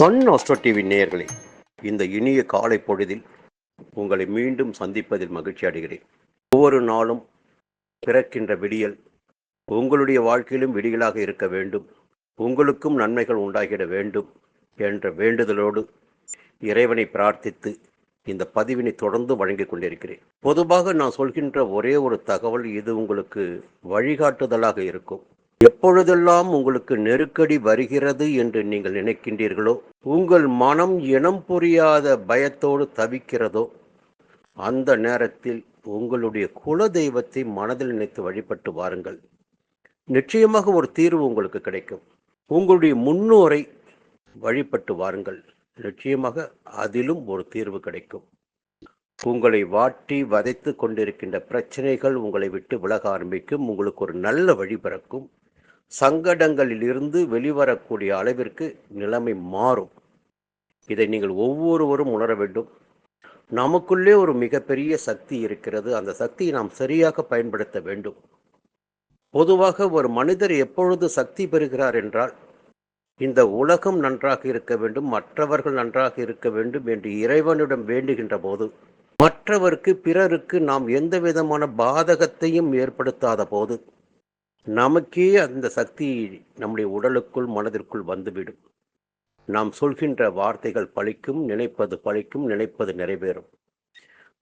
Sun astro TV நேயர்களே இந்த இனிய காலை பொழுதில் உங்களை மீண்டும் சந்திப்பதில் மகிழ்ச்சி அடைகிறேன். ஒவ்வொரு நாளும் பிறக்கின்ற விடியல் உங்களுடைய வாழ்க்கையிலும் விடியலாக இருக்க வேண்டும். உங்களுக்கும் நன்மைகள் உண்டாகிட வேண்டும் என்ற வேண்டுதலோடு இறைவனை பிரார்த்தித்து இந்த பதிவினை தொடர்ந்து வழங்கிக் கொண்டிருக்கிறேன். பொதுவாக நான் சொல்கின்ற ஒரே ஒரு தகவல் இது உங்களுக்கு வழிகாட்டுதலாக இருக்கும். எப்பொழுதெல்லாம் உங்களுக்கு நெருக்கடி வருகிறது என்று நீங்கள் நினைக்கின்றீர்களோ உங்கள் மனம் இனம் புரியாத பயத்தோடு தவிக்கிறதோ அந்த நேரத்தில் உங்களுடைய குல தெய்வத்தை மனதில் நினைத்து வழிபட்டு வாருங்கள். நிச்சயமாக ஒரு தீர்வு உங்களுக்கு கிடைக்கும். உங்களுடைய முன்னோரை வழிபட்டு வாருங்கள். நிச்சயமாக அதிலும் ஒரு தீர்வு கிடைக்கும். உங்களை வாட்டி வதைத்து கொண்டிருக்கின்ற பிரச்சனைகள் உங்களை விட்டு விலக ஆரம்பிக்கும். உங்களுக்கு ஒரு நல்ல வழி பிறக்கும். சங்கடங்களிலிருந்து வெளிவரக்கூடிய அளவிற்கு நிலைமை மாறும். இதை நீங்கள் ஒவ்வொருவரும் உணர வேண்டும். நமக்குள்ளே ஒரு மிகப்பெரிய சக்தி இருக்கிறது. அந்த சக்தியை நாம் சரியாக பயன்படுத்த வேண்டும். பொதுவாக ஒரு மனிதர் எப்பொழுது சக்தி பெறுகிறார் என்றால் இந்த உலகம் நன்றாக இருக்க வேண்டும் மற்றவர்கள் நன்றாக இருக்க வேண்டும் என்று இறைவனிடம் வேண்டுகின்ற போது மற்றவருக்கு பிறருக்கு நாம் எந்த விதமான பாதகத்தையும் ஏற்படுத்தாத போது நமக்கே அந்த சக்தி நம்முடைய உடலுக்குள் மனதிற்குள் வந்துவிடும். நாம் சொல்கின்ற வார்த்தைகள் பழிக்கும் நினைப்பது பழிக்கும் நினைப்பது நிறைவேறும்.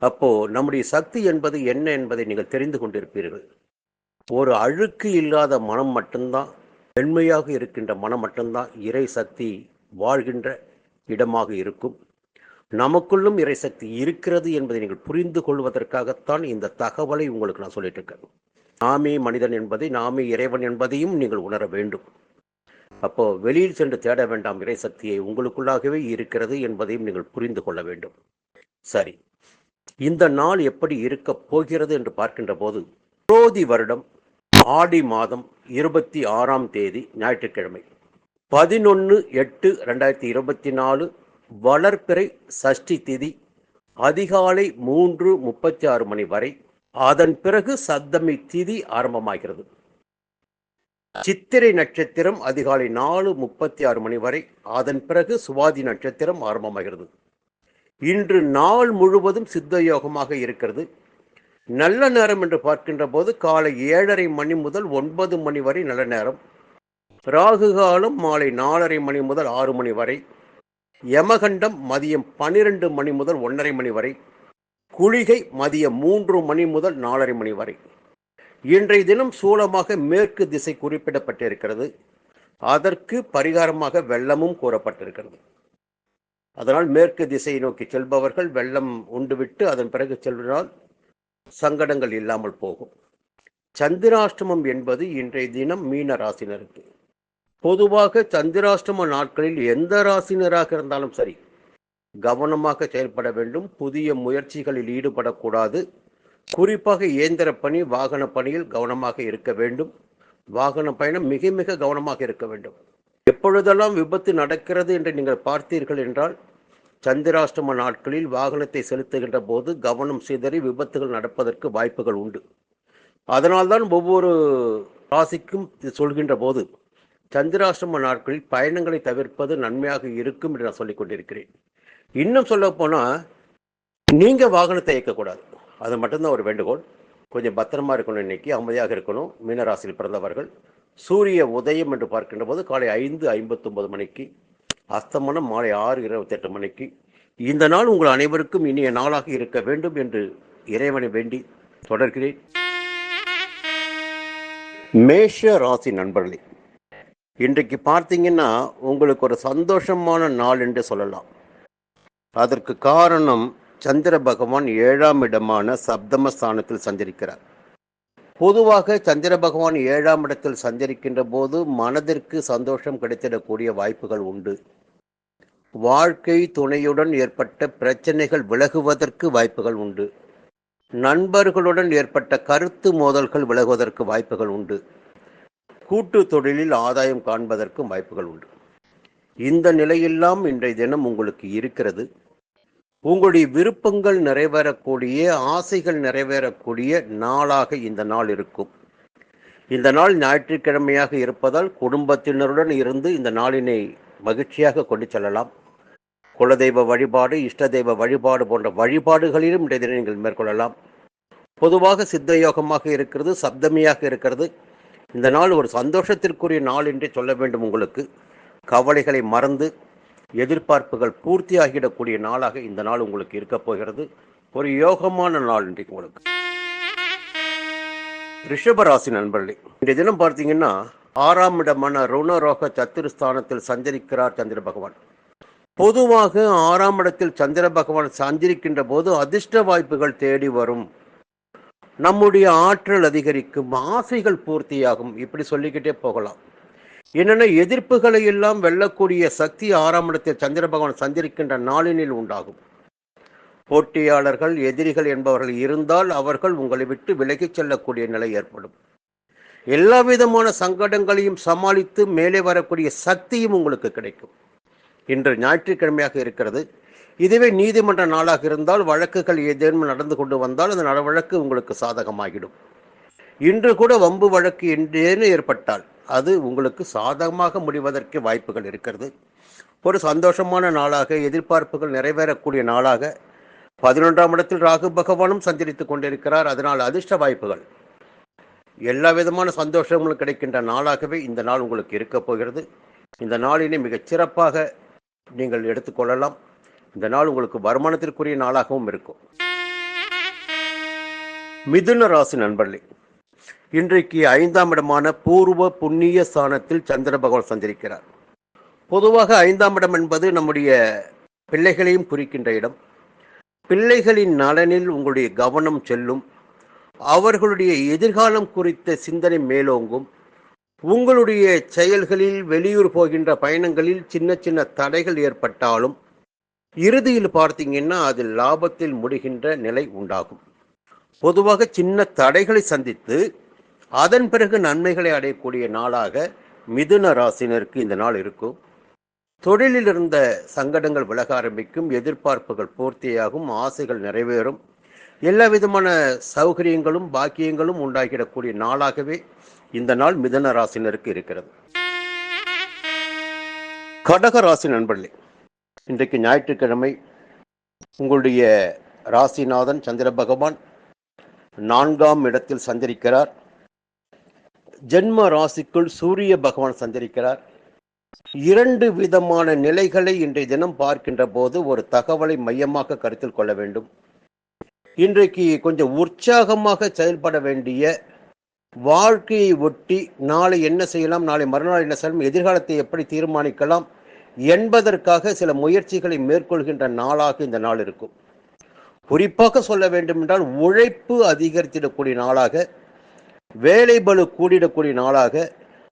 அப்போ நம்முடைய சக்தி என்பது என்ன என்பதை நீங்கள் தெரிந்து கொண்டிருப்பீர்கள். ஒரு அழுக்கு இல்லாத மனம் மட்டும்தான் பெண்மையாக இருக்கின்ற மனம் மட்டும்தான் இறை சக்தி வாழ்கின்ற இடமாக இருக்கும். நமக்குள்ளும் இறைசக்தி இருக்கிறது என்பதை நீங்கள் புரிந்து கொள்வதற்காகத்தான் இந்த தகவலை உங்களுக்கு நான் சொல்லிட்டு இருக்கேன். நாமே மனிதன் என்பதை நாமே இறைவன் என்பதையும் நீங்கள் உணர வேண்டும். அப்போ வெளியில் சென்று தேட வேண்டாம் இறை சக்தியை உங்களுக்குள்ளாகவே இருக்கிறது என்பதையும் நீங்கள் புரிந்து கொள்ள வேண்டும். சரி. இந்த நாள் எப்படி இருக்க போகிறது என்று பார்க்கின்ற போது புரோதி வருடம் ஆடி மாதம் இருபத்தி ஆறாம் தேதி ஞாயிற்றுக்கிழமை. பதினொன்று எட்டு ரெண்டாயிரத்தி இருபத்தி நாலு வளர்ப்பிறை சஷ்டி திதி அதிகாலை மூன்று முப்பத்தி ஆறு மணி வரை அதன் பிறகு சப்தமி திதி ஆரம்பமாகிறது. சித்திரை நட்சத்திரம் அதிகாலை நாலு முப்பத்தி ஆறு மணி வரை அதன் பிறகு சுவாதி நட்சத்திரம் ஆரம்பமாகிறது. இன்று நாள் முழுவதும் சித்த யோகமாக இருக்கிறது. நல்ல நேரம் என்று பார்க்கின்ற போது காலை ஏழரை மணி முதல் ஒன்பது மணி வரை நல்ல நேரம். ராகு காலம் மாலை நாலரை மணி முதல் ஆறு மணி வரை. யமகண்டம் மதியம் பனிரெண்டு மணி முதல் ஒன்றரை மணி வரை. குளிகை மதியம் மூன்று மணி முதல் நாலரை மணி வரை. இன்றைய தினம் சூலமாக மேற்கு திசை குறிப்பிடப்பட்டிருக்கிறது. அதற்கு பரிகாரமாக வெள்ளமும் கூறப்பட்டிருக்கிறது. அதனால் மேற்கு திசையை நோக்கி செல்பவர்கள் வெள்ளம் உண்டுவிட்டு அதன் பிறகு செல்வதால் சங்கடங்கள் இல்லாமல் போகும். சந்திராஷ்டமம் என்பது இன்றைய தினம் மீன ராசினருக்கு. பொதுவாக சந்திராஷ்டம நாட்களில் எந்த ராசினராக இருந்தாலும் சரி கவனமாக செயல்பட வேண்டும். புதிய முயற்சிகளில் ஈடுபடக்கூடாது. குறிப்பாக இயந்திர பணி வாகன பணியில் கவனமாக இருக்க வேண்டும். வாகன பயணம் மிக மிக கவனமாக இருக்க வேண்டும். எப்பொழுதெல்லாம் விபத்து நடக்கிறது என்று நீங்கள் பார்த்தீர்கள் என்றால் சந்திராஷ்டம நாட்களில் வாகனத்தை செலுத்துகின்ற போது கவனம் சிதறி விபத்துகள் நடப்பதற்கு வாய்ப்புகள் உண்டு. அதனால்தான் ஒவ்வொரு ராசிக்கும் சொல்கின்ற போது சந்திராஷ்டம நாட்களில் பயணங்களை தவிர்ப்பது நன்மையாக இருக்கும் என்று நான் சொல்லிக் கொண்டிருக்கிறேன். இன்னும் சொல்ல போனால் நீங்கள் வாகனத்தை இயக்கக்கூடாது. அது மட்டும்தான் ஒரு வேண்டுகோள். கொஞ்சம் பத்திரமா இருக்கணும் இன்னைக்கு அமைதியாக இருக்கணும். மீனராசியில் பிறந்தவர்கள் சூரிய உதயம் என்று பார்க்கின்ற போது காலை ஐந்து ஐம்பத்தொன்பது மணிக்கு அஸ்தமனம் மாலை ஆறு இருபத்தெட்டு மணிக்கு இந்த நாள் உங்கள் அனைவருக்கும் இனிய நாளாக இருக்க வேண்டும் என்று இறைவனை வேண்டி தொடர்கிறேன். மேஷ ராசி நண்பர்களே இன்றைக்கு பார்த்தீங்கன்னா உங்களுக்கு ஒரு சந்தோஷமான நாள் என்று சொல்லலாம். அதற்கு காரணம் சந்திர பகவான் ஏழாம் இடமான சப்தமஸ்தானத்தில் சஞ்சரிக்கிறார். பொதுவாக சந்திர பகவான் ஏழாம் இடத்தில் சஞ்சரிக்கின்ற போது மனதிற்கு சந்தோஷம் கிடைத்திடக்கூடிய வாய்ப்புகள் உண்டு. வாழ்க்கை துணையுடன் ஏற்பட்ட பிரச்சனைகள் விலகுவதற்கு வாய்ப்புகள் உண்டு. நண்பர்களுடன் ஏற்பட்ட கருத்து மோதல்கள் விலகுவதற்கு வாய்ப்புகள் உண்டு. கூட்டு தொழிலில் ஆதாயம் காண்பதற்கும் வாய்ப்புகள் உண்டு. இந்த நிலையெல்லாம் இன்றைய தினம் உங்களுக்கு இருக்கிறது. உங்களுடைய விருப்பங்கள் நிறைவேறக்கூடிய ஆசைகள் நிறைவேறக்கூடிய நாளாக இந்த நாள் இருக்கும். இந்த நாள் ஞாயிற்றுக்கிழமையாக இருப்பதால் குடும்பத்தினருடன் இருந்து இந்த நாளினை மகிழ்ச்சியாக கொண்டு செல்லலாம். குலதெய்வ வழிபாடு இஷ்ட தெய்வ வழிபாடு போன்ற வழிபாடுகளிலும் இன்றைய நீங்கள் மேற்கொள்ளலாம். பொதுவாக சித்த யோகமாக இருக்கிறது சப்தமியாக இருக்கிறது. இந்த நாள் ஒரு சந்தோஷத்திற்குரிய நாள் என்றே சொல்ல வேண்டும் உங்களுக்கு. கவலைகளை மறந்து எதிர்பார்ப்புகள் பூர்த்தியாகிடக்கூடிய நாளாக இந்த நாள் உங்களுக்கு இருக்கப் போகிறது. ஒரு யோகமான நாள் இன்றைக்கு உங்களுக்கு. ரிஷபராசி நண்பர்களே இன்றைய தினம் பார்த்தீங்கன்னா ஆறாம் இடமான ருணரோக சத்துருஸ்தானத்தில் சஞ்சரிக்கிறார் சந்திர பகவான். பொதுவாக ஆறாம் இடத்தில் சந்திர பகவான் சஞ்சரிக்கின்ற போது அதிர்ஷ்ட வாய்ப்புகள் தேடி வரும். நம்முடைய ஆற்றல் அதிகரிக்கும் ஆசைகள் பூர்த்தியாகும். இப்படி சொல்லிக்கிட்டே போகலாம். என்னென்ன எதிர்ப்புகளை எல்லாம் வெல்லக்கூடிய சக்தி ஆறாம் இடத்தில் சந்திர பகவான் சந்திருக்கின்ற நாளினில் உண்டாகும். போட்டியாளர்கள் எதிரிகள் என்பவர்கள் இருந்தால் அவர்கள் உங்களை விட்டு விலகிச் செல்லக்கூடிய நிலை ஏற்படும். எல்லா விதமான சங்கடங்களையும் சமாளித்து மேலே வரக்கூடிய சக்தியும் உங்களுக்கு கிடைக்கும். இன்று ஞாயிற்றுக்கிழமையாக இருக்கிறது. இதுவே நீதிமன்ற நாளாக இருந்தால் வழக்குகள் ஏதேனும் நடந்து கொண்டு வந்தால் அந்த வழக்கு உங்களுக்கு சாதகமாகிடும். இன்று கூட வம்பு வழக்கு என்றேன்னு ஏற்பட்டால் அது உங்களுக்கு சாதகமாக முடிவதற்கு வாய்ப்புகள் இருக்கிறது. ஒரு சந்தோஷமான நாளாக எதிர்பார்ப்புகள் நிறைவேறக்கூடிய நாளாக பதினொன்றாம் இடத்தில் ராகு பகவானும் சஞ்சரித்து கொண்டிருக்கிறார். அதனால் அதிர்ஷ்ட வாய்ப்புகள். எல்லா விதமான சந்தோஷங்களும் கிடைக்கின்ற நாளாகவே இந்த நாள் உங்களுக்கு இருக்கப் போகிறது. இந்த நாளினை மிகச் சிறப்பாக நீங்கள் எடுத்துக்கொள்ளலாம். இந்த நாள் உங்களுக்கு வருமானத்திற்குரிய நாளாகவும் இருக்கும். மிதுன ராசி நண்பர்களே இன்றைக்கு ஐந்தாம் இடமான பூர்வ புண்ணிய ஸ்தானத்தில் சந்திர பகவான் சந்திரிக்கிறார் பொதுவாக ஐந்தாம் இடம் என்பது நம்முடைய பிள்ளைகளையும் குறிக்கின்ற இடம். பிள்ளைகளின் நலனில் உங்களுடைய கவனம் செல்லும். அவர்களுடைய எதிர்காலம் குறித்த சிந்தனை மேலோங்கும். உங்களுடைய செயல்களில் வெளியூர் போகின்ற பயணங்களில் சின்ன சின்ன தடைகள் ஏற்பட்டாலும் இறுதியில் பார்த்தீங்கன்னா அது லாபத்தில் முடிகின்ற நிலை உண்டாகும். பொதுவாக சின்ன தடைகளை சந்தித்து அதன் பிறகு நன்மைகளை அடையக்கூடிய நாளாக மிதுன ராசினருக்கு இந்த நாள் இருக்கும். தொழிலில் இருந்த சங்கடங்கள் விலக ஆரம்பிக்கும் எதிர்பார்ப்புகள் பூர்த்தியாகும் ஆசைகள் நிறைவேறும். எல்லா விதமான சௌகரியங்களும் பாக்கியங்களும் உண்டாகிடக்கூடிய நாளாகவே இந்த நாள் மிதன ராசினருக்கு இருக்கிறது. கடக ராசி நண்பர்களே இன்றைக்கு ஞாயிற்றுக்கிழமை உங்களுடைய ராசிநாதன் சந்திர பகவான் நான்காம் இடத்தில் சந்திரிக்கிறார் ஜென்ம ராசிக்குள் சூரிய பகவான் சஞ்சரிக்கிறார். இரண்டு விதமான நிலைகளை இன்றைய தினம் பார்க்கின்ற போது ஒரு தகவலை மையமாக கருத்தில் கொள்ள வேண்டும். இன்றைக்கு கொஞ்சம் உற்சாகமாக செயல்பட வேண்டிய வாழ்க்கையை ஒட்டி நாளை என்ன செய்யலாம் நாளை மறுநாள் என்ன செய்யலாம் எதிர்காலத்தை எப்படி தீர்மானிக்கலாம் என்பதற்காக சில முயற்சிகளை மேற்கொள்கின்ற நாளாக இந்த நாள் இருக்கும். குறிப்பாக சொல்ல வேண்டும் என்றால் உழைப்பு அதிகரித்திடக்கூடிய நாளாக வேலை பலு கூடிடக்கூடிய நாளாக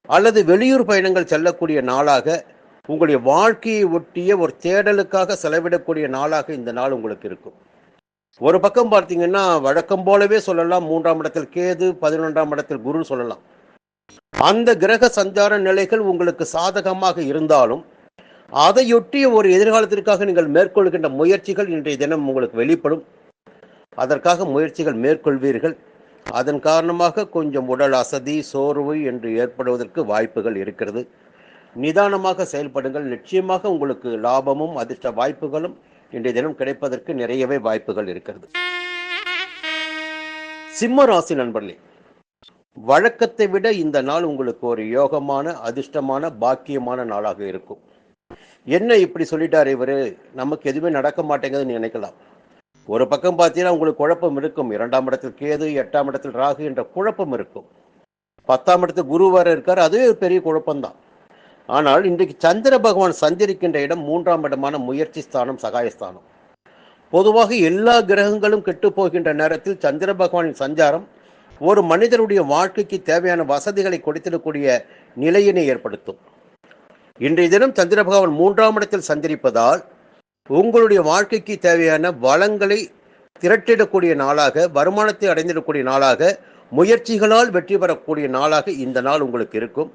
அல்லது வெளியூர் பயணங்கள் செல்லக்கூடிய நாளாக உங்களுடைய வாழ்க்கையை ஒட்டிய ஒரு தேடலுக்காக செலவிடக்கூடிய நாளாக இந்த நாள் உங்களுக்கு இருக்கும். ஒரு பக்கம் பார்த்தீங்கன்னா வழக்கம் போலவே சொல்லலாம். மூன்றாம் இடத்தில் கேது பதினொன்றாம் இடத்தில் குரு சொல்லலாம். அந்த கிரக சஞ்சார நிலைகள் உங்களுக்கு சாதகமாக இருந்தாலும் அதையொட்டிய ஒரு எதிர்காலத்திற்காக நீங்கள் மேற்கொள்கின்ற முயற்சிகள் இன்றைய தினம் உங்களுக்கு வெளிப்படும். அதற்காக முயற்சிகள் மேற்கொள்வீர்கள். அதன் காரணமாக கொஞ்சம் உடல் அசதி சோர்வு என்று ஏற்படுவதற்கு வாய்ப்புகள் இருக்கிறது. நிதானமாக செயல்படுங்கள். நிச்சயமாக உங்களுக்கு லாபமும் அதிர்ஷ்ட வாய்ப்புகளும் இன்றைய தினம் கிடைப்பதற்கு நிறையவே வாய்ப்புகள் இருக்கிறது. சிம்ம ராசி நண்பர்களே வழக்கத்தை விட இந்த நாள் உங்களுக்கு ஒரு யோகமான அதிர்ஷ்டமான பாக்கியமான நாளாக இருக்கும். என்ன இப்படி சொல்லிட்டார் இவரு? நமக்கு எதுவுமே நடக்க மாட்டேங்குதுன்னு நினைக்கலாம். ஒரு பக்கம் பார்த்தீங்கன்னா உங்களுக்கு குழப்பம் இருக்கும். இரண்டாம் இடத்தில் கேது எட்டாம் இடத்தில் ராகு என்ற குழப்பம் இருக்கும். பத்தாம் இடத்தில் குரு வர இருக்கார். அதுவே ஒரு பெரிய குழப்பம்தான். ஆனால் இன்றைக்கு சந்திர பகவான் சஞ்சரிக்கின்ற இடம் மூன்றாம் இடமான முயற்சி ஸ்தானம் சகாயஸ்தானம் பொதுவாக எல்லா கிரகங்களும் கெட்டு போகின்ற நேரத்தில் சந்திர பகவானின் சஞ்சாரம் ஒரு மனிதனுடைய வாழ்க்கைக்கு தேவையான வசதிகளை கொடுத்திடக்கூடிய நிலையினை ஏற்படுத்தும். இன்றைய தினம் சந்திர பகவான் மூன்றாம் இடத்தில் சந்திரிப்பதால் உங்களுடைய வாழ்க்கைக்கு தேவையான வளங்களை திரட்டிடக்கூடிய நாளாக வருமானத்தை அடைந்திடக்கூடிய நாளாக முயற்சிகளால் வெற்றி பெறக்கூடிய நாளாக இந்த நாள் உங்களுக்கு இருக்கும்.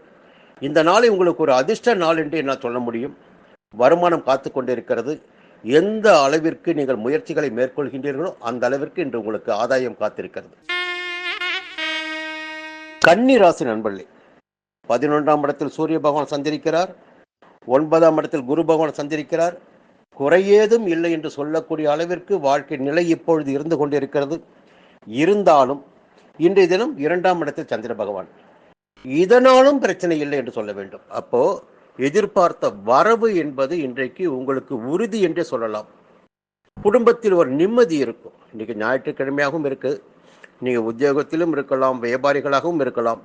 இந்த நாளை உங்களுக்கு ஒரு அதிர்ஷ்ட நாள் என்று என்னால் சொல்ல முடியும். வருமானம் காத்து கொண்டிருக்கிறது. எந்த அளவிற்கு நீங்கள் முயற்சிகளை மேற்கொள்கின்றீர்களோ அந்த அளவிற்கு இன்று உங்களுக்கு ஆதாயம் காத்திருக்கிறது. கன்னி ராசி நண்பர்களே பதினொன்றாம் இடத்தில் சூரிய பகவான் சந்திரிக்கிறார். ஒன்பதாம் இடத்தில் குரு பகவான் சந்திரிக்கிறார். குறையேதும் இல்லை என்று சொல்லக்கூடிய அளவிற்கு வாழ்க்கை நிலை இப்பொழுது இருந்து கொண்டிருக்கிறது. இருந்தாலும் இன்றைய தினம் இரண்டாம் இடத்தில் சந்திர பகவான். இதனாலும் பிரச்சனை இல்லை என்று சொல்ல வேண்டும். அப்போ எதிர்பார்த்த வரவு என்பது இன்றைக்கு உங்களுக்கு உறுதி என்றே சொல்லலாம். குடும்பத்தில் ஒரு நிம்மதி இருக்கும். இன்னைக்கு ஞாயிற்றுக்கிழமையாகவும் இருக்கு. நீங்க உத்தியோகத்திலும் இருக்கலாம் வியாபாரிகளாகவும் இருக்கலாம்.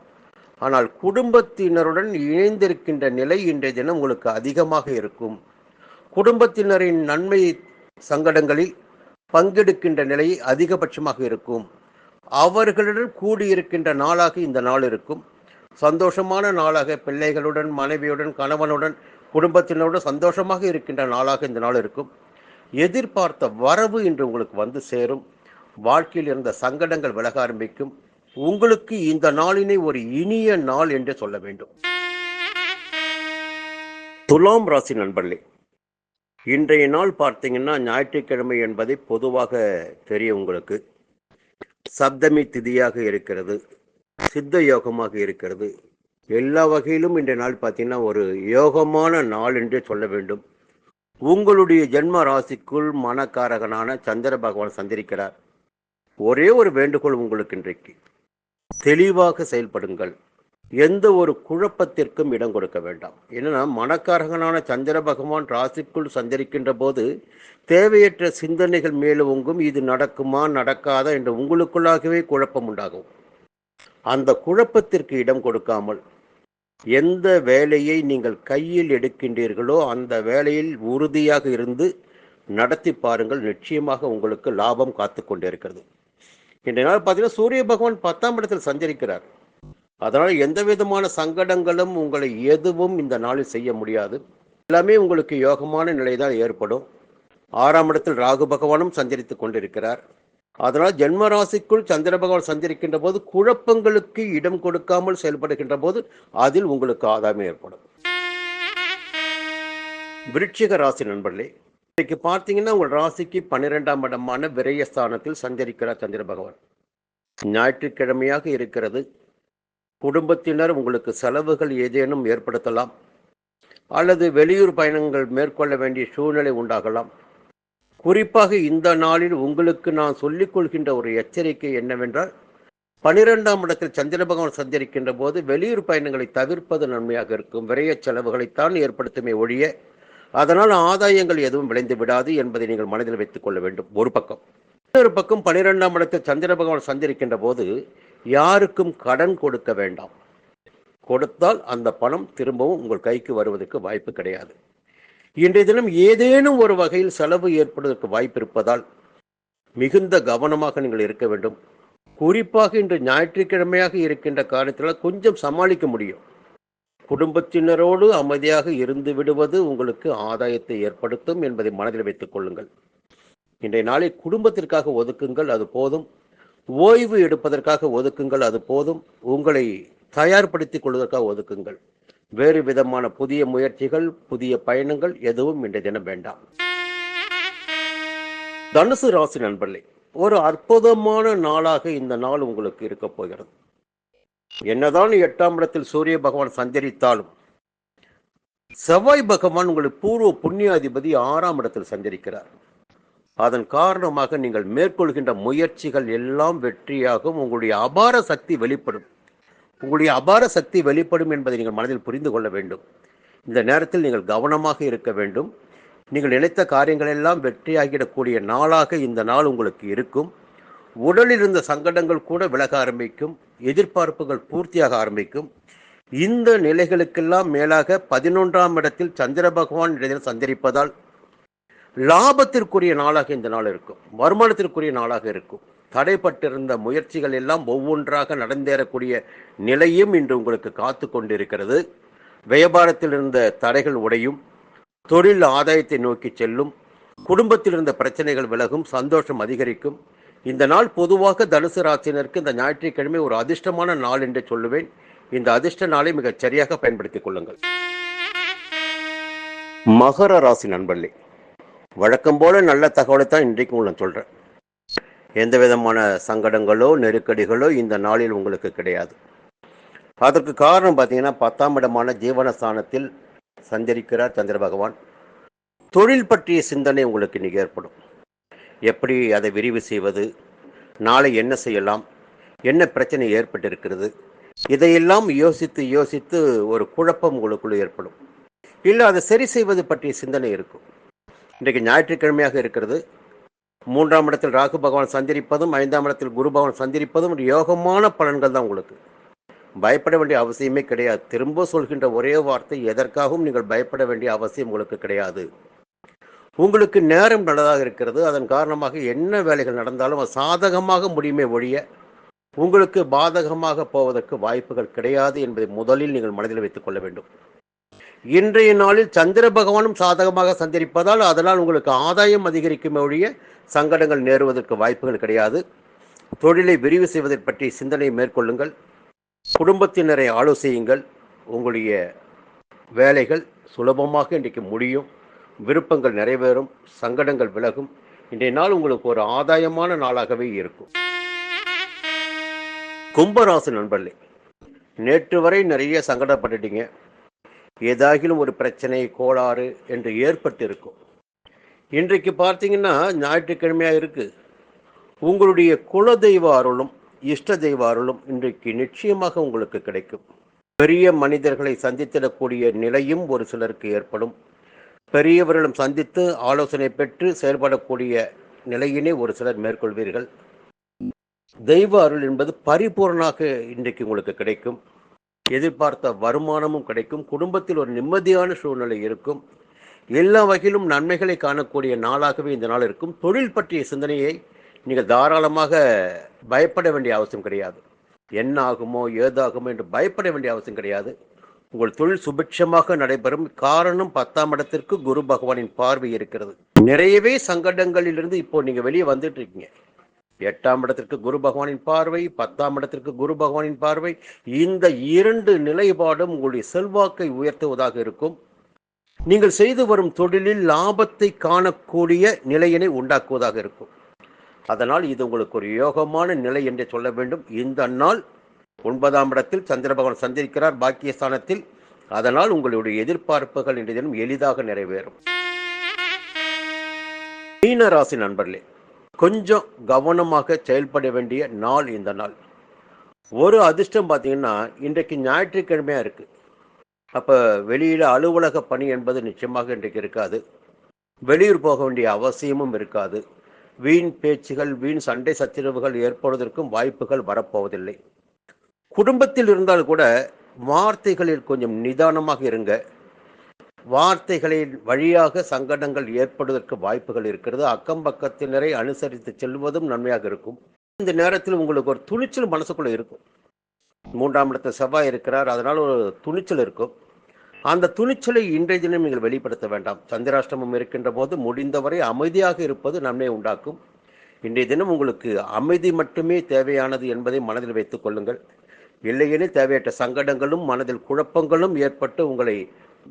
ஆனால் குடும்பத்தினருடன் இணைந்திருக்கின்ற நிலை இன்றைய தினம் உங்களுக்கு அதிகமாக இருக்கும். குடும்பத்தினரின் நன்மை சங்கடங்களில் பங்கெடுக்கின்ற நிலை அதிகபட்சமாக இருக்கும். அவர்களுடன் கூடியிருக்கின்ற நாளாக இந்த நாள் இருக்கும். சந்தோஷமான நாளாக பிள்ளைகளுடன் மனைவியுடன் கணவனுடன் குடும்பத்தினருடன் சந்தோஷமாக இருக்கின்ற நாளாக இந்த நாள் இருக்கும். எதிர்பார்த்த வரவு இன்று உங்களுக்கு வந்து சேரும். வாழ்க்கையில் இருந்த சங்கடங்கள் விலக ஆரம்பிக்கும். உங்களுக்கு இந்த நாளினை ஒரு இனிய நாள் என்று சொல்ல வேண்டும். துலாம் ராசி நண்பர்களே இன்றைய நாள் பார்த்தீங்கன்னா ஞாயிற்றுக்கிழமை என்பதை பொதுவாக தெரியும் உங்களுக்கு. சப்தமி திதியாக இருக்கிறது சித்த யோகமாக இருக்கிறது. எல்லா வகையிலும் இன்றைய நாள் பார்த்தீங்கன்னா ஒரு யோகமான நாள் என்றே சொல்ல வேண்டும். உங்களுடைய ஜென்ம ராசிக்குள் மனக்காரகனான சந்திர பகவான் சந்திரிக்கிறார். ஒரே ஒரு வேண்டுகோள் உங்களுக்கு இன்றைக்கு. தெளிவாக செயல்படுங்கள். எந்த ஒரு குழப்பத்திற்கும் இடம் கொடுக்க வேண்டாம். என்னன்னா மனக்காரகனான சந்திர பகவான் ராசிக்குள் சஞ்சரிக்கின்ற போது தேவையற்ற சிந்தனைகள் மேலோங்கும் இது நடக்குமா நடக்காதா என்று உங்களுக்குள்ளாகவே குழப்பம் உண்டாகும். அந்த குழப்பத்திற்கு இடம் கொடுக்காமல் எந்த வேலையை நீங்கள் கையில் எடுக்கின்றீர்களோ அந்த வேலையில் உறுதியாக இருந்து நடத்தி பாருங்கள். நிச்சயமாக உங்களுக்கு லாபம் காத்து கொண்டிருக்கிறது. இன்றைய நாள் பார்த்தீங்கன்னா சூரிய பகவான் பத்தாம் இடத்தில் சஞ்சரிக்கிறார். அதனால் எந்த விதமான சங்கடங்களும் உங்களை எதுவும் இந்த நாளில் செய்ய முடியாது. எல்லாமே உங்களுக்கு யோகமான நிலை தான் ஏற்படும். ஆறாம் இடத்தில் ராகு பகவானும் சஞ்சரித்து கொண்டிருக்கிறார். அதனால் ஜென்ம ராசிக்குள் சந்திர பகவான் சஞ்சரிக்கின்ற போது குழப்பங்களுக்கு இடம் கொடுக்காமல் செயல்படுகின்ற போது அதில் உங்களுக்கு ஆதாயம் ஏற்படும். விருட்சிக ராசி நண்பர்களே இன்னைக்கு பார்த்தீங்கன்னா உங்கள் ராசிக்கு பன்னிரெண்டாம் இடமான விரயஸ்தானத்தில் சஞ்சரிக்கிறார் சந்திர பகவான். ஞாயிற்றுக்கிழமையாக இருக்கிறது. குடும்பத்தினர் உங்களுக்கு செலவுகள் ஏதேனும் ஏற்படுத்தலாம். அல்லது வெளியூர் பயணங்கள் மேற்கொள்ள வேண்டிய சூழ்நிலை உண்டாகலாம். குறிப்பாக இந்த நாளில் உங்களுக்கு நான் சொல்லிக் கொள்கின்ற ஒரு எச்சரிக்கை என்னவென்றால் பனிரெண்டாம் இடத்தில் சந்திர பகவான் சஞ்சரிக்கின்ற போது வெளியூர் பயணங்களை தவிர்ப்பது நன்மையாக இருக்கும். விரைய செலவுகளைத்தான் ஏற்படுத்துமே ஒழிய அதனால் ஆதாயங்கள் எதுவும் விளைந்து விடாது என்பதை நீங்கள் மனதில் வைத்துக் கொள்ள வேண்டும். ஒரு பக்கம். இன்னொரு பக்கம் பனிரெண்டாம் இடத்தில் சந்திர பகவான் சஞ்சரிக்கின்ற போது யாருக்கும் கடன் கொடுக்க வேண்டாம். கொடுத்தால் அந்த பணம் திரும்பவும் உங்கள் கைக்கு வருவதற்கு வாய்ப்பு கிடையாது. இன்றைய தினம் ஏதேனும் ஒரு வகையில் செலவு ஏற்படுவதற்கு வாய்ப்பு இருப்பதால் மிகுந்த கவனமாக நீங்கள் இருக்க வேண்டும். குறிப்பாக இன்று ஞாயிற்றுக்கிழமையாக இருக்கின்ற காரணத்தினால் கொஞ்சம் சமாளிக்க முடியும். குடும்பத்தினரோடு அமைதியாக இருந்து விடுவது உங்களுக்கு ஆதாயத்தை ஏற்படுத்தும் என்பதை மனதில் வைத்துக் கொள்ளுங்கள். இன்றைய நாளை குடும்பத்திற்காக ஒதுக்குங்கள் அது போதும். ஓய்வு எடுப்பதற்காக ஒதுக்குங்கள் அது போதும். உங்களை தயார்படுத்திக் கொள்வதற்காக ஒதுக்குங்கள். வேறு விதமான புதிய முயற்சிகள் புதிய பயணங்கள் எதுவும் இன்றைய தினம் வேண்டாம். தனுசு ராசி நண்பர்களே ஒரு அற்புதமான நாளாக இந்த நாள் உங்களுக்கு இருக்க போகிறது. என்னதான் எட்டாம் இடத்தில் சூரிய பகவான் சஞ்சரித்தாலும் செவ்வாய் பகவான் உங்களுக்கு பூர்வ புண்ணியாதிபதி ஆறாம் இடத்தில் சஞ்சரிக்கிறார். அதன் காரணமாக நீங்கள் மேற்கொள்கின்ற முயற்சிகள் எல்லாம் வெற்றியாகும் உங்களுடைய அபார சக்தி வெளிப்படும். உங்களுடைய அபார சக்தி வெளிப்படும் என்பதை நீங்கள் மனதில் புரிந்து கொள்ள வேண்டும். இந்த நேரத்தில் நீங்கள் கவனமாக இருக்க வேண்டும். நீங்கள் நினைத்த காரியங்கள் எல்லாம் வெற்றியாகிடக்கூடிய நாளாக இந்த நாள் உங்களுக்கு இருக்கும். உடலில் இருந்த சங்கடங்கள் கூட விலக ஆரம்பிக்கும். எதிர்பார்ப்புகள் பூர்த்தியாக ஆரம்பிக்கும். இந்த நிலைகளுக்கெல்லாம் மேலாக பதினொன்றாம் இடத்தில் சந்திர பகவான் இடத்தில் சஞ்சரிப்பதால் லாபத்திற்குரிய நாளாக இந்த நாள் இருக்கும். வருமானத்திற்குரிய நாளாக இருக்கும். தடைப்பட்டிருந்த முயற்சிகள் எல்லாம் ஒவ்வொன்றாக நடந்தேறக்கூடிய நிலையும் இன்று உங்களுக்கு காத்து கொண்டிருக்கிறது. வியாபாரத்தில் இருந்த தடைகள் உடையும். தொழில் ஆதாயத்தை நோக்கி செல்லும். குடும்பத்தில் இருந்த பிரச்சனைகள் விலகும். சந்தோஷம் அதிகரிக்கும். இந்த நாள் பொதுவாக தனுசு ராசினருக்கு இந்த ஞாயிற்றுக்கிழமை ஒரு அதிர்ஷ்டமான நாள் என்று சொல்லுவேன். இந்த அதிர்ஷ்ட நாளை மிகச் சரியாக பயன்படுத்திக் கொள்ளுங்கள். மகர ராசி நண்பர்களே வழக்கம் போல நல்ல தகவலை தான் இன்றைக்கு உங்களை சொல்கிறேன் எந்த விதமான சங்கடங்களோ நெருக்கடிகளோ இந்த நாளில் உங்களுக்கு கிடையாது. அதற்கு காரணம் பார்த்தீங்கன்னா பத்தாம் இடமான ஜீவனஸ்தானத்தில் சஞ்சரிக்கிறார் சந்திர பகவான். தொழில் பற்றிய சிந்தனை உங்களுக்கு இன்னைக்கு ஏற்படும். எப்படி அதை விரிவு செய்வது? நாளை என்ன செய்யலாம்? என்ன பிரச்சனை ஏற்பட்டிருக்கிறது? இதையெல்லாம் யோசித்து யோசித்து ஒரு குழப்பம் உங்களுக்குள்ள ஏற்படும். இல்லை அதை சரி செய்வது பற்றிய சிந்தனை இருக்கும். இன்றைக்கு ஞாயிற்றுக்கிழமையாக இருக்கிறது. மூன்றாம் இடத்தில் ராகு பகவான் சந்திரிப்பதும் ஐந்தாம் இடத்தில் குரு பகவான் சந்திரிப்பதும் ஒரு யோகமான பலன்கள் தான் உங்களுக்கு. பயப்பட வேண்டிய அவசியமே கிடையாது. திரும்ப சொல்கின்ற ஒரே வார்த்தை எதற்காகவும் நீங்கள் பயப்பட வேண்டிய அவசியம் உங்களுக்கு கிடையாது. உங்களுக்கு நேரம் நல்லதாக இருக்கிறது. அதன் காரணமாக என்ன வேலைகள் நடந்தாலும் அது சாதகமாக முடியுமே ஒழிய உங்களுக்கு பாதகமாக போவதற்கு வாய்ப்புகள் கிடையாது என்பதை முதலில் நீங்கள் மனதில் வைத்துக் கொள்ள வேண்டும். இன்றைய நாளில் சந்திர பகவானும் சாதகமாக சந்திரிப்பதால் அதனால் உங்களுக்கு ஆதாயம் அதிகரிக்கும் ஒழிய சங்கடங்கள் நேருவதற்கு வாய்ப்புகள் கிடையாது. தொழிலை விரிவு செய்வதை பற்றி சிந்தனை மேற்கொள்ளுங்கள். குடும்பத்தினரை ஆலோசியுங்கள். உங்களுடைய வேலைகள் சுலபமாக இன்றைக்கு முடியும். விருப்பங்கள் நிறைவேறும். சங்கடங்கள் விலகும். இன்றைய நாள் உங்களுக்கு ஒரு ஆதாயமான நாளாகவே இருக்கும். கும்பராசி நண்பர்களே நேற்று வரை நிறைய சங்கடப்பட்டுட்டீங்க. ஏதாகிலும் ஒரு பிரச்சனை கோளாறு என்று ஏற்பட்டு இருக்கும் இன்றைக்கு பார்த்தீங்கன்னா ஞாயிற்றுக்கிழமையாக இருக்குது உங்களுடைய குல தெய்வ அருளும் இஷ்ட தெய்வ அருளும் இன்றைக்கு நிச்சயமாக உங்களுக்கு கிடைக்கும். பெரிய மனிதர்களை சந்தித்திடக்கூடிய நிலையும் ஒரு சிலருக்கு ஏற்படும். பெரியவர்களும் சந்தித்து ஆலோசனை பெற்று செயல்படக்கூடிய நிலையினை ஒரு சிலர் மேற்கொள்வீர்கள். தெய்வ அருள் என்பது பரிபூர்ணாக இன்றைக்கு உங்களுக்கு கிடைக்கும். எதிர்பார்த்த வருமானமும் கிடைக்கும். குடும்பத்தில் ஒரு நிம்மதியான சூழ்நிலை இருக்கும். எல்லா வகையிலும் நன்மைகளை காணக்கூடிய நாளாகவே இந்த நாள் இருக்கும். தொழில் பற்றிய சிந்தனையை நீங்கள் தாராளமாக பயப்பட வேண்டிய அவசியம் கிடையாது. என்ன ஆகுமோ ஏதாகுமோ என்று பயப்பட வேண்டிய அவசியம் கிடையாது. உங்கள் தொழில் சுபிட்சமாக நடைபெறும். காரணம் பத்தாம் இடத்திற்கு குரு பகவானின் பார்வை இருக்கிறது. நிறையவே சங்கடங்களிலிருந்து இப்போ நீங்கள் வெளியே வந்துட்டு இருக்கீங்க. எட்டாம் இடத்திற்கு குரு பகவானின் பார்வை பத்தாம் இடத்திற்கு குரு பகவானின் பார்வை. இந்த இரண்டு நிலைப்பாடும் உங்களுடைய செல்வாக்கை உயர்த்துவதாக இருக்கும். நீங்கள் செய்து வரும் தொழிலில் லாபத்தை காணக்கூடிய நிலையினை உண்டாக்குவதாக இருக்கும். அதனால் இது உங்களுக்கு ஒரு யோகமான நிலை என்று சொல்ல வேண்டும். இந்த நாள் ஒன்பதாம் இடத்தில் சந்திர பகவான் சந்திரிக்கிறார் பாக்கியஸ்தானத்தில். அதனால் உங்களுடைய எதிர்பார்ப்புகள் இன்றைய தினம் எளிதாக நிறைவேறும். மீன ராசி நண்பர்களே கொஞ்சம் கவனமாக செயல்பட வேண்டிய நாள் இந்த நாள். ஒரு அதிர்ஷ்டம் பார்த்தீங்கன்னா இன்றைக்கு ஞாயிற்றுக்கிழமையாக இருக்குது அப்போ வெளியில் அலுவலக பணி என்பது நிச்சயமாக இன்றைக்கு இருக்காது. வெளியூர் போக வேண்டிய அவசியமும் இருக்காது. வீண் பேச்சுகள் வீண் சண்டை சச்சரவுகள் ஏற்படுவதற்கும் வாய்ப்புகள் வரப்போவதில்லை. குடும்பத்தில் இருந்தால் கூட வார்த்தைகளில் கொஞ்சம் நிதானமாக இருங்க. வார்த்தைகளின் வழியாக சங்கடங்கள் ஏற்படுவதற்கு வாய்ப்புகள் இருக்கிறது. அக்கம் பக்கத்தினரை அனுசரித்து செல்வதும் நன்மையாக இருக்கும். இந்த நேரத்தில் உங்களுக்கு ஒரு துணிச்சல் மனசுக்குள்ளே இருக்கும். மூன்றாம் இடத்த செவ்வாய் இருக்கிறார். அதனால் ஒரு துணிச்சல் இருக்கும். அந்த துணிச்சலை இன்றைய தினம் நீங்கள் வெளிப்படுத்த வேண்டாம். சந்திராஷ்டமம் இருக்கின்ற போது முடிந்தவரை அமைதியாக இருப்பது நன்மை உண்டாக்கும். இன்றைய தினம் உங்களுக்கு அமைதி மட்டுமே தேவையானது என்பதை மனதில் வைத்துக் கொள்ளுங்கள். இல்லையெனில் தேவையற்ற சங்கடங்களும் மனதில் குழப்பங்களும் ஏற்பட்டு உங்களை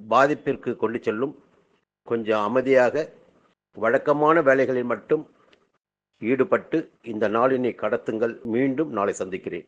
பாதிப்பிற்கு கொண்டு செல்லும். கொஞ்சம் அமைதியாக வழக்கமான வேலைகளில் மட்டும் ஈடுபட்டு இந்த நாளினை கடத்துங்கள். மீண்டும் நாளை சந்திக்கிறேன்.